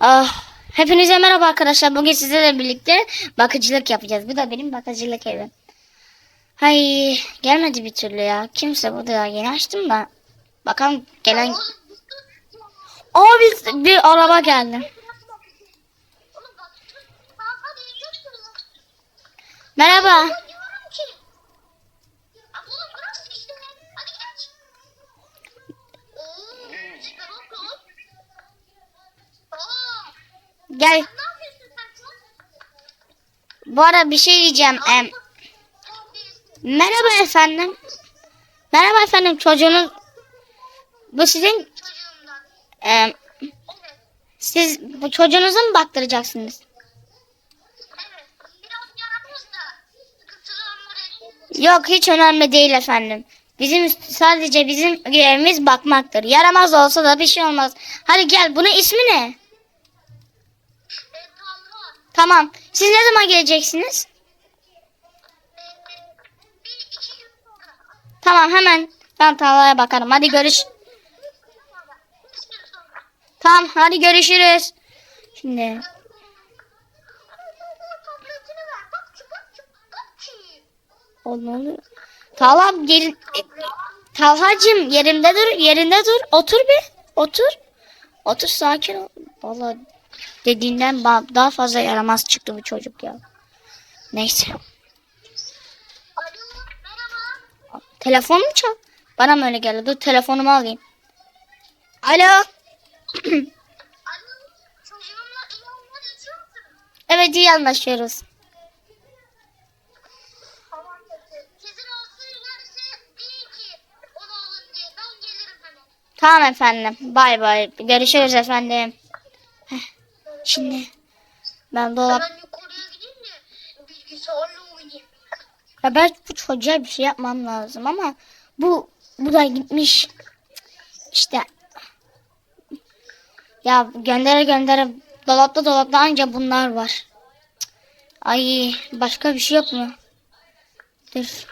Ah, hepinize merhaba arkadaşlar. Bugün sizlerle birlikte bakıcılık yapacağız. Bu da benim bakıcılık evim. Hay gelmedi bir türlü ya. Kimse burada ya. Yeni açtım da. Bakalım gelen... Aa bir, bir araba geldi. Merhaba. Gel. Bu arada bir şey diyeceğim. Em, merhaba efendim. Merhaba efendim. Çocuğunuz... Bu sizin... Em, siz bu çocuğunuzu mu baktıracaksınız? Yok hiç önemli değil efendim. Bizim sadece bizim görevimiz bakmaktır. Yaramaz olsa da bir şey olmaz. Hadi gel. Bunun ismi ne? Tamam. Siz ne zaman geleceksiniz? Tamam hemen ben Talha'ya bakarım. Hadi görüş. Tamam hadi görüşürüz. Şimdi Tabletini ver. Bak ki bak ki bak ki. o ne oluyor? Talha gel. e, Talhacığım yerinde dur. Yerinde dur. Otur bir. Otur. Otur sakin ol. Vallahi dediğinden daha fazla yaramaz çıktı bu çocuk ya. Neyse. Alo. Telefon mu çal? Bana mı öyle geldi? Dur telefonumu alayım. Alo. Evet iyi anlaşıyoruz. Tamam efendim. Bay bay. Görüşürüz efendim. Heh, Şimdi ben dolap... Ben yukarıya gideyim de bilgisayarla oynayayım. Ya ben bu çocuğa bir şey yapmam lazım ama bu bu da gitmiş işte ya göndere göndere dolapta dolapta anca bunlar var. Ay başka bir şey yok mu? Dur.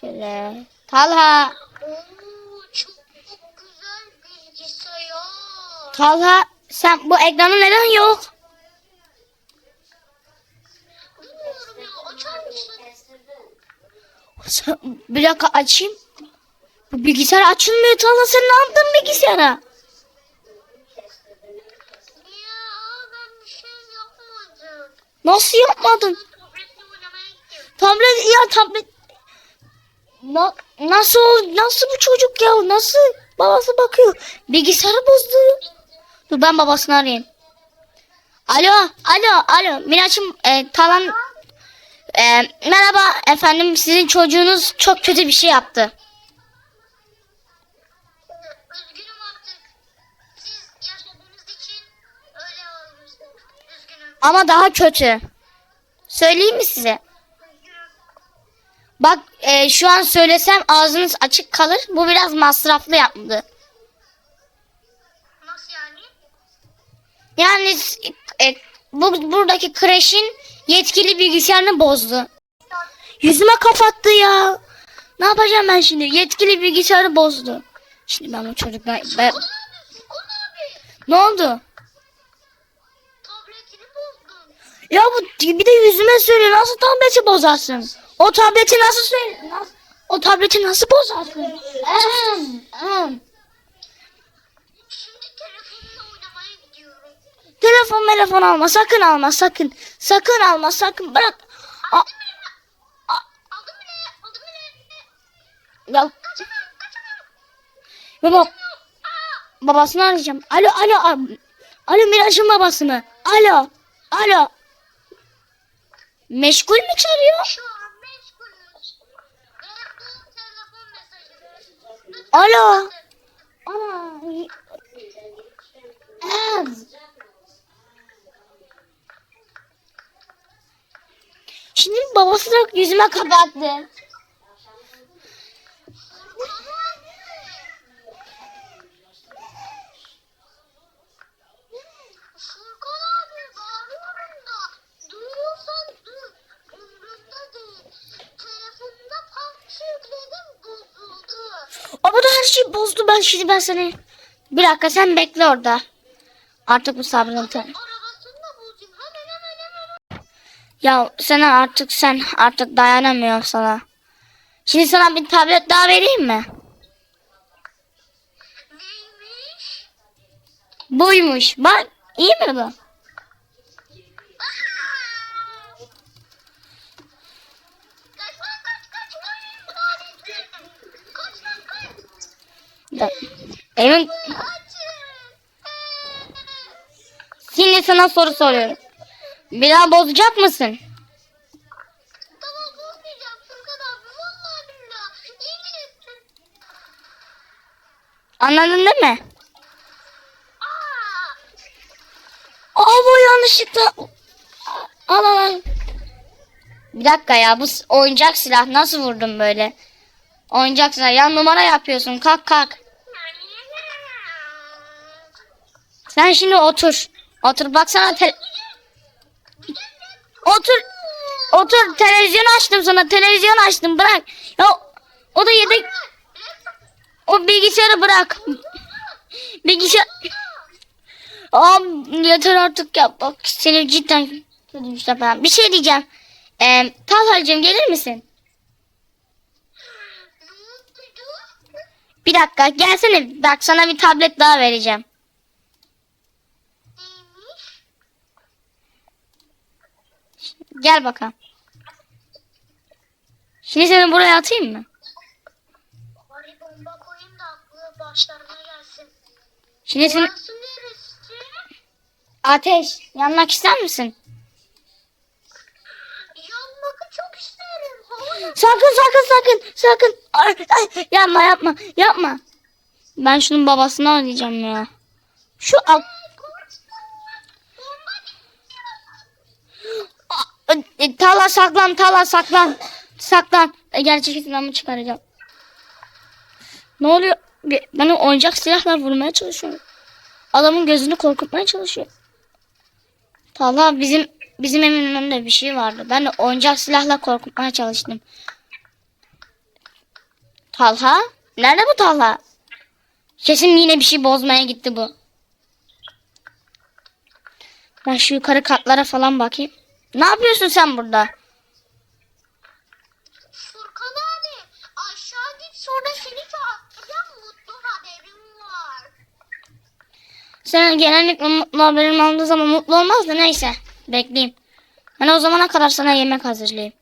Şöyle. Talha. Oo çok güzel bilgisayar. Talha sen bu ekranı neden yok? Bir dakika açayım. Bu bilgisayar açılmıyor Talha sen ne yaptın bilgisayara? Nasıl yapmadın? Tablet ya tablet Na, nasıl nasıl bu çocuk ya nasıl babası bakıyor bilgisayarı bozdu dur ben babasını arayayım. Alo alo alo. Miraç'ım e, tamam E, merhaba efendim. Sizin çocuğunuz çok kötü bir şey yaptı. Üzgünüm artık. Siz yaşadığınız için öyle olmuştur. Üzgünüm. ama daha kötü. Söyleyeyim mi size? Bak e, şu an söylesem ağzınız açık kalır. Bu biraz masraflı yaptı Yani e, bu buradaki kreşin yetkili bilgisayarını bozdu. Yüzüme kapattı ya. Ne yapacağım ben şimdi? Yetkili bilgisayarı bozdu. Şimdi ben bu çocukla... Ben... Abi. Ne oldu? Ya bu bir de yüzüme söylüyor. Nasıl tableti bozarsın? O tableti nasıl söyle? O tableti nasıl bozarsın? Telefon telefon alma. Sakın alma. Sakın. Sakın alma. Sakın. Bırak. A- bile. ya, baba, Babasını arayacağım. Alo alo. Alo Miraç'ın babası mı? Alo. Alo. Meşgul mü çağırıyor? Alo. Babası da yüzüme kapattı. Bağırıyorum da her şeyi bozdu ben şimdi ben seni. Bir dakika sen bekle orada. Artık bu sabrını ta- Arabasını da bulacağım. Hemen hemen hemen. Ya sen artık sen artık dayanamıyorum sana. Şimdi sana bir tablet daha vereyim mi? Neymiş? Buymuş. Bak iyi mi bu? Açın. şimdi sana soru soruyorum. Bir daha bozacak mısın? Tamam bozmayacağım Furkan abi. Vallahi billahi. Yemin ettim. Anladın değil mi? Aa! Aa bu yanlışlıkla. Al al al. Bir dakika ya bu oyuncak silah nasıl vurdun böyle? Oyuncak silah ya numara yapıyorsun kalk kalk. Sen şimdi otur. Otur baksana te- Otur. Otur televizyon açtım sana televizyon açtım bırak. Ya o da yedek. O bilgisayarı bırak. Bilgisayar. Aa, yeter artık ya. Bak seni cidden kötü işte ben. Bir şey diyeceğim. Ee, Talha'cığım gelir misin? Bir dakika gelsene. Bak sana bir tablet daha vereceğim. Gel bakalım. Şimdi seni buraya atayım mı? Bari bomba koyayım da aklı başlarına gelsin. Şimdi seni ateş yanmak ister misin? Yanmakı çok isterim. Havaya Sakın sakın sakın sakın. Ay, ay, yapma yapma yapma. Ben şunun babasını arayacağım ya. Şu al. Tala saklan tala saklan. Saklan. E, gerçek silahımı çıkaracağım. Ne oluyor? Ben oyuncak silahla vurmaya çalışıyorum. Adamın gözünü korkutmaya çalışıyor. Tala bizim bizim evin önünde bir şey vardı. Ben de oyuncak silahla korkutmaya çalıştım. Talha? Nerede bu Talha? Kesin yine bir şey bozmaya gitti bu. Ben şu yukarı katlara falan bakayım. Ne yapıyorsun sen burada? Furkan abi aşağı git sonra seni çağıracağım. Mutlu haberim var. Sen genellikle mutlu haberim olduğu zaman mutlu olmaz da neyse. Bekleyeyim. Ben o zamana kadar sana yemek hazırlayayım.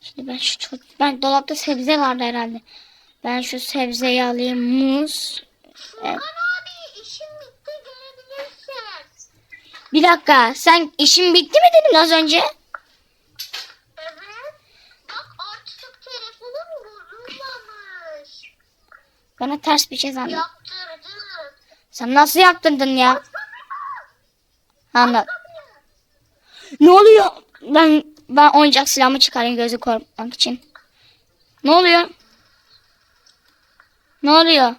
Şimdi ben şu ço- ben dolapta sebze vardı herhalde. Ben şu sebzeyi alayım. Muz. Furkan abi Bir dakika. Sen işin bitti mi dedin az önce? Evet. Bak artık telefonum bozulmamış. Bana ters bir şey sandım. Yaptırdım. Sen nasıl yaptırdın ya? Anlat. Ne oluyor? Ben ben oyuncak silahımı çıkarayım gözü korkmak için. Ne oluyor? Ne oluyor?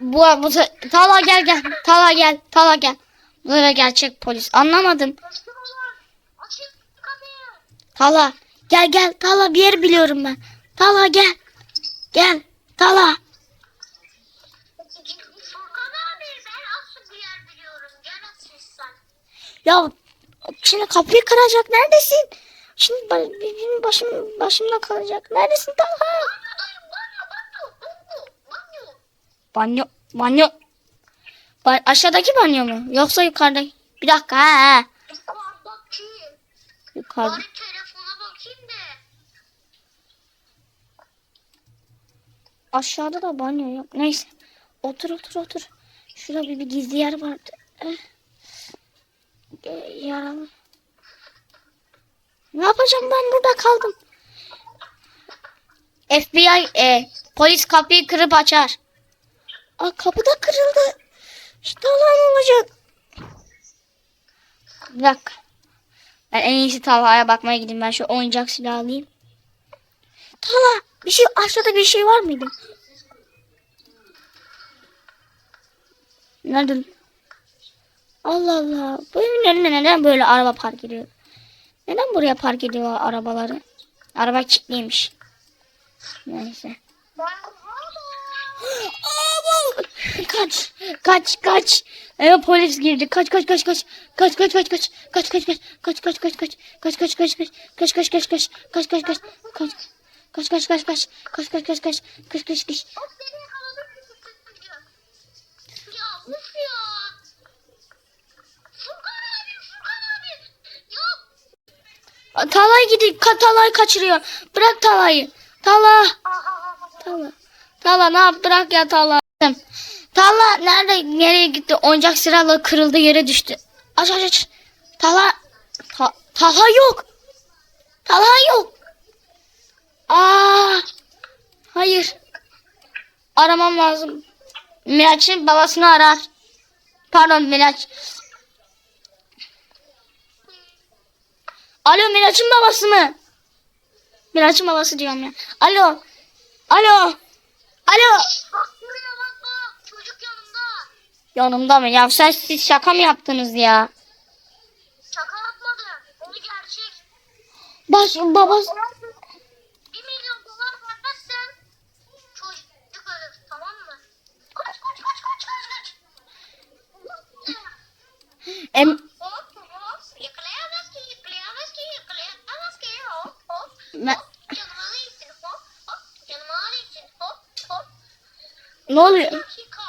Bu bu Tala gel gel. Tala gel. Tala gel. Bu eve gerçek polis. Anlamadım. Tala gel gel. Tala bir yer biliyorum ben. Tala gel. Gel. Tala. Ya şimdi kapıyı kıracak. Neredesin? Şimdi benim başım başımda kalacak. Neredesin Talha? Banyo, banyo. Ba- aşağıdaki banyo mu? Yoksa yukarıdaki? Bir dakika. Ha. Yukarıdaki. Yukarıda. Bari telefona bakayım da. Aşağıda da banyo yok. Neyse. Otur otur otur. Şurada bir, bir gizli yer vardı. Eh, Yaralı. Ne yapacağım ben burada kaldım. FBI e, polis kapıyı kırıp açar. Aa, kapı da kırıldı. İşte Allah'ım olacak. Bir dakika. Ben en iyisi Talha'ya bakmaya gideyim. Ben şu oyuncak silahı alayım. Talha bir şey aşağıda bir şey var mıydı? Nerede? Allah Allah. Bu evin önüne neden böyle araba park ediyor? Neden buraya park ediyorlar arabaları? Araba kilitliymiş. Neyse. Ben Kaç. Kaç kaç. Eve polis girdi. Kaç kaç kaç kaç. Kaç kaç kaç kaç. Kaç kaç kaç. Kaç kaç kaç kaç. Kaç kaç kaç kaç. Kaç kaç kaç kaç. Kaç kaç kaç. Kaç kaç kaç kaç kaç. Kaç kaç kaç kaç. Kaç. Talay gidiyor. Talay kaçırıyor. Bırak Talay'ı. Tala. Tala. Tala ne yap? Bırak ya Tala. Tala nerede? Nereye gitti? Oyuncak silahla kırıldı yere düştü. Aç aç aç. Tala. Ta Talha yok. Talha yok. Aa. Hayır. Aramam lazım. Miraç'ın babasını arar. Pardon Miraç. Alo Miraç'ın babası mı? Miraç'ın babası diyorum ya. Alo. Alo. Alo. Buraya bak bak. Çocuk yanımda. Yanımda mı? Ya sen siz şaka mı yaptınız ya? Şaka yapmadım. Bu gerçek. Baş babası. Bir milyon dolar vermezsen çocuk ölür tamam mı? Kaç kaç kaç kaç kaç kaç. Em, ne oluyor? Dakika.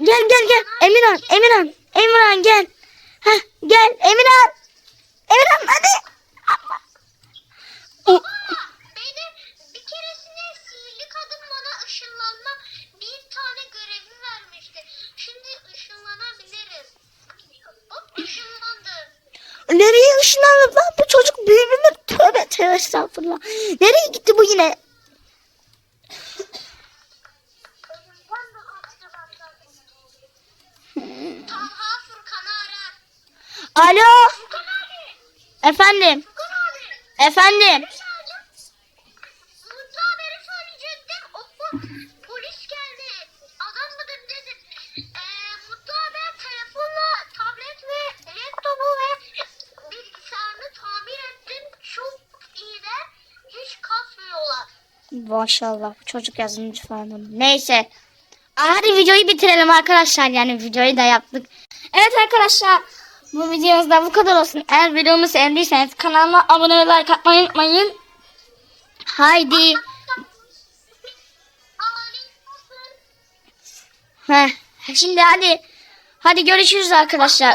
Gel gel gel. Emirhan, Emirhan, Emirhan gel. Heh, gel Emirhan. Emirhan hadi. Talha Furkan'ı arar. Alo. Furkan abi. Efendim. Furkan abi. Efendim. Mutlu haberi söyleyecektim. O po- polis geldi. Adam mıdır nedir? Ee, mutlu haber telefonla tablet ve laptopu ve bilgisayarını tamir ettim. Çok iyiler. Hiç kasmıyorlar. Maşallah bu çocuk yazılımcı falan. Neyse. Hadi videoyu bitirelim arkadaşlar. Yani videoyu da yaptık. Evet arkadaşlar. Bu videomuz da bu kadar olsun. Eğer videomu sevdiyseniz kanalıma abone ve like atmayı unutmayın. Haydi. Heh. Şimdi hadi. Hadi görüşürüz arkadaşlar.